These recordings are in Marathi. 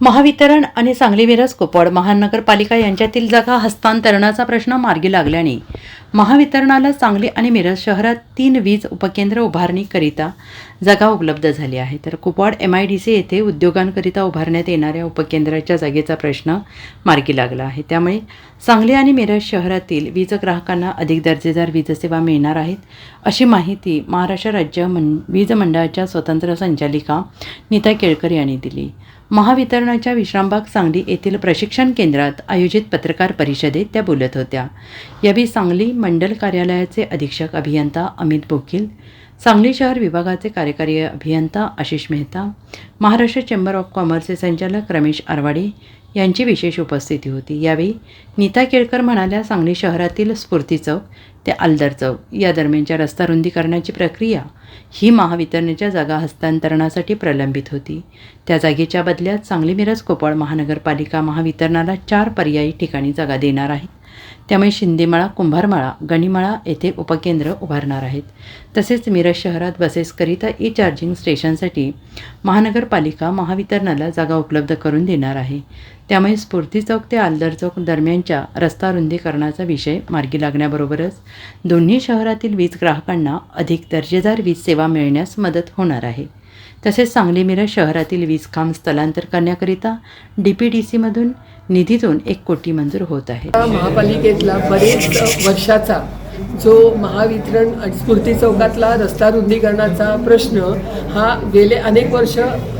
महावितरण आणि सांगली मिरज कुपवाड महानगरपालिका यांच्यातील जागा हस्तांतरणाचा प्रश्न मार्गी लागल्याने महावितरणाला सांगली आणि मिरज शहरात तीन वीज उपकेंद्र उभारणीकरिता जागा उपलब्ध झाली आहे. तर Kupwad M I D C येथे उद्योगांकरिता उभारण्यात येणाऱ्या उपकेंद्राच्या जागेचा प्रश्न मार्गी लागला आहे. त्यामुळे सांगली आणि मिरज शहरातील वीज ग्राहकांना अधिक दर्जेदार वीजसेवा मिळणार आहेत अशी माहिती महाराष्ट्र राज्य मं वीज मंडळाच्या स्वतंत्र संचालिका नीता केळकर यांनी दिली. महावितरणाच्या विश्रामबाग सांगली येथील प्रशिक्षण केंद्रात आयोजित पत्रकार परिषदेत त्या बोलत होत्या. यावेळी सांगली मंडल कार्यालयाचे अधीक्षक अभियंता अमित बोकील सांगली शहर विभागाचे कार्यकारी अभियंता आशिष मेहता महाराष्ट्र चेंबर ऑफ कॉमर्सचे संचालक रमेश आरवाडे यांची विशेष उपस्थिती होती. यावेळी नीता केळकर म्हणाल्या सांगली शहरातील स्फूर्ती चौक ते आलदर चौक या दरम्यानच्या रस्ता रुंदीकरणाची प्रक्रिया ही महावितरणच्या जागा हस्तांतरणासाठी प्रलंबित होती. त्या जागेच्या बदल्यात सांगली मिरज कोपळ महानगरपालिका महावितरणाला चार पर्यायी ठिकाणी जागा देणार आहे. त्यामुळे शिंदेमाळा कुंभारमाळा गणिमाळा येथे उपकेंद्र उभारणार आहेत. तसेच मिरज शहरात बसेसकरिता ई चार्जिंग स्टेशनसाठी महानगरपालिका महावितरणाला जागा उपलब्ध करून देणार आहे. त्यामुळे स्फूर्ती चौक ते आलदर चौक दरम्यानच्या रस्ता रुंदीकरणाचा विषय मार्गी लागण्याबरोबरच दोन्ही शहरातील वीज ग्राहकांना अधिक दर्जेदार वीज सेवा मिळण्यास मदत होणार आहे. तसेच सांगली मिरज शहरातील वीज स्थलांतर करण्याकरिता डी पी डी सीमधून निधीतून एक कोटी मंजूर होत आहे. महापालिकेतला बरेच वर्षाचा जो महावितरण स्फूर्ती चौकातला रस्ता रुंदीकरणाचा प्रश्न हा गेले अनेक वर्ष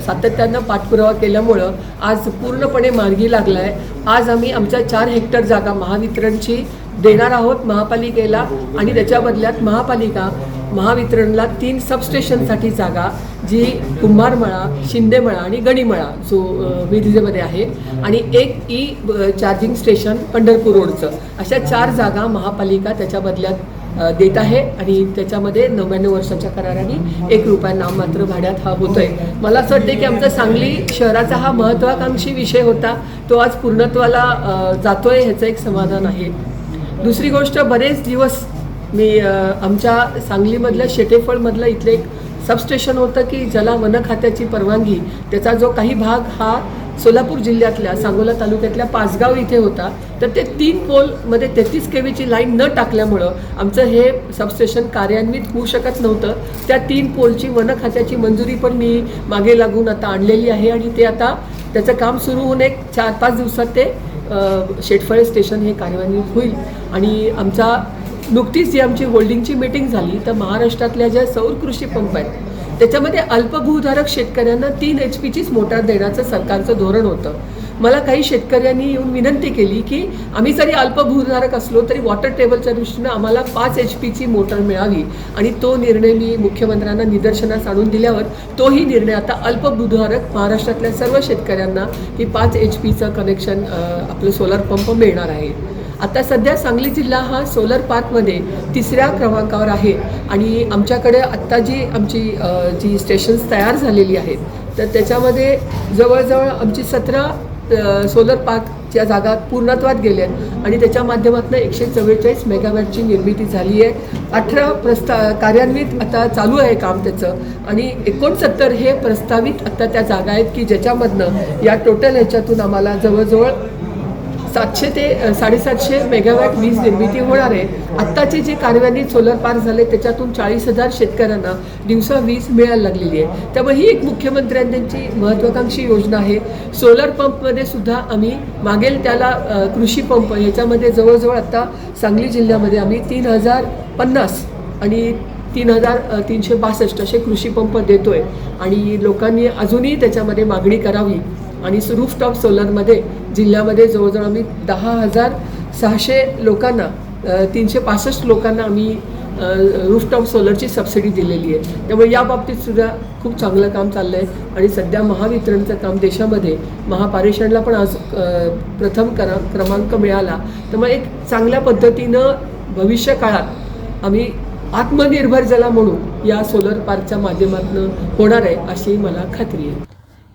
सातत्यानं पाठपुरावा केल्यामुळं आज पूर्णपणे मार्गी लागला आहे आज आम्ही आमच्या चार हेक्टर जागा महावितरणची देणार आहोत महापालिकेला आणि त्याच्या बदल्यात महापालिका महावितरणला तीन सबस्टेशनसाठी जागा जी कुंभारमळा शिंदेमळा आणि गणिमळा जो विधिजेमध्ये आहे. आणि एक ई चार्जिंग स्टेशन पंढरपूर रोडचं. अशा चार जागा महापालिका त्याच्या बदल्यात देत आहे. आणि त्याच्यामध्ये नव्याण्णव वर्षाच्या कराराने एक रुपया नाममात्र भाड्यात हा होतोय. मला असं वाटतं की आमचा सांगली शहराचा हा महत्त्वाकांक्षी विषय होता. तो आज पूर्णत्वाला जातोय ह्याचं एक समाधान आहे. दुसरी गोष्ट बरेच दिवस मी आमच्या सांगलीमधल्या शेटेफळमधलं इथलं एक सबस्टेशन होतं की ज्याला वन खात्याची परवानगी. त्याचा जो काही भाग हा सोलापूर जिल्ह्यातल्या सांगोला तालुक्यातल्या पाचगाव इथे होता. तर ते तीन पोलमध्ये तेहतीस केवीची लाईन न टाकल्यामुळं आमचं हे सबस्टेशन कार्यान्वित होऊ शकत नव्हतं. त्या तीन पोलची वन खात्याची मंजुरी पण मी मागे लागून आता आणलेली आहे आणि ते आता त्याचं काम सुरू होऊन एक चार पाच दिवसात ते शेटफळे स्टेशन हे कार्यान्वित होईल. आणि आमचा नुकतीच जी आमची होल्डिंगची मीटिंग झाली. तर महाराष्ट्रातल्या ज्या सौर कृषी पंप आहेत त्याच्यामध्ये अल्पभूधारक शेतकऱ्यांना तीन एच पीचीच मोटार देण्याचं सरकारचं धोरण होतं. मला काही शेतकऱ्यांनी येऊन विनंती केली की आम्ही जरी अल्पभूधारक असलो तरी वॉटर टेबलच्या दृष्टीनं आम्हाला पाच एच पीची मोटर मिळावी. आणि तो निर्णय मी मुख्यमंत्र्यांना निदर्शनास आणून दिल्यावर तोही निर्णय आता अल्पभूधारक महाराष्ट्रातल्या सर्व शेतकऱ्यांना ही पाच एच पीचं कनेक्शन आपलं सोलर पंप मिळणार आहे. आता सध्या सांगली जिल्हा हा सोलर पार्कमध्ये तिसऱ्या क्रमांकावर आहे. आणि आमच्याकडे आत्ता जी आमची जी स्टेशन्स तयार झालेली आहेत तर त्याच्यामध्ये जवळजवळ आमची सतरा सोलर पार्कच्या जागा पूर्णत्वात गेल्यात आणि त्याच्या माध्यमातून एकशे चव्वेचाळीस मेगावॅटची निर्मिती झाली आहे. अठरा प्रस्ता कार्यान्वित आता चालू आहे काम त्याचं. आणि एकोणसत्तर हे प्रस्तावित आत्ता त्या जागा आहेत की ज्याच्यामधनं या टोटल ह्याच्यातून आम्हाला जवळजवळ सातशे ते साडेसातशे मेगावॅट वीज निर्मिती होणार आहे. आत्ताचे जे कार्यान्वित सोलर पार्क झाले त्याच्यातून चाळीस हजार शेतकऱ्यांना दिवसा वीज मिळायला लागलेली आहे. त्यामुळे ही एक मुख्यमंत्र्यांची महत्त्वाकांक्षी योजना आहे. सोलर पंपमध्ये सुद्धा आम्ही मागेल त्याला कृषी पंप याच्यामध्ये जवळजवळ आत्ता सांगली जिल्ह्यामध्ये आम्ही तीन हजार पन्नास आणि तीन हजार तीनशे बासष्ट असे कृषी पंप देतोय. आणि लोकांनी अजूनही त्याच्यामध्ये मागणी करावी. आणि रूफटॉप सोलरमध्ये जिल्ह्यामध्ये जवळजवळ आम्ही दहा हजार सहाशे लोकांना तीनशे पासष्ट लोकांना आम्ही रूफटॉप सोलरची सबसिडी दिलेली आहे. त्यामुळे या बाबतीत सुद्धा खूप चांगलं काम चाललं आहे आणि सध्या महावितरणचं काम देशामध्ये महापारेषणला पण आज प्रथम करा क्रमांक मिळाला. त्यामुळे एक चांगल्या पद्धतीनं भविष्य काळात आम्ही आत्मनिर्भर जला म्हणून या सोलर पार्कच्या माध्यमातून होणार आहे अशी मला खात्री आहे.